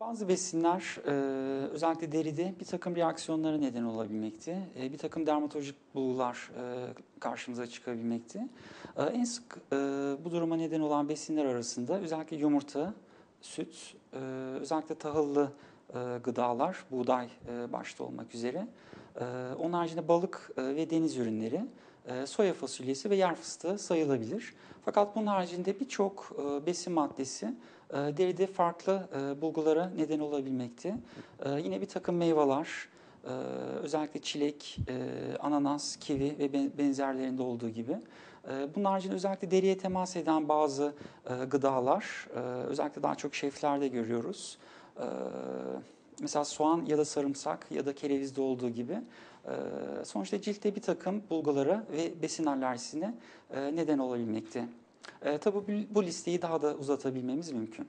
Bazı besinler e, özellikle deride bir takım reaksiyonlara neden olabilmekte. E, bir takım dermatolojik bulgular e, karşımıza çıkabilmekte. En sık bu duruma neden olan besinler arasında özellikle yumurta, süt, özellikle tahıllı gıdalar, buğday başta olmak üzere. Onun haricinde balık ve deniz ürünleri, soya fasulyesi ve yer fıstığı sayılabilir. Fakat bunun haricinde birçok e, besin maddesi e, deride farklı e, bulgulara neden olabilmekte. E, Yine bir takım meyveler, e, özellikle çilek, e, ananas, kivi ve ben- benzerlerinde olduğu gibi. E, Bunun haricinde özellikle deriye temas eden bazı e, gıdalar, e, özellikle daha çok şeflerde görüyoruz. E, Mesela soğan ya da sarımsak ya da kerevizde olduğu gibi sonuçta ciltte bir takım bulgulara ve besin alerjisine neden olabilmekte. Tabii bu listeyi daha da uzatabilmemiz mümkün.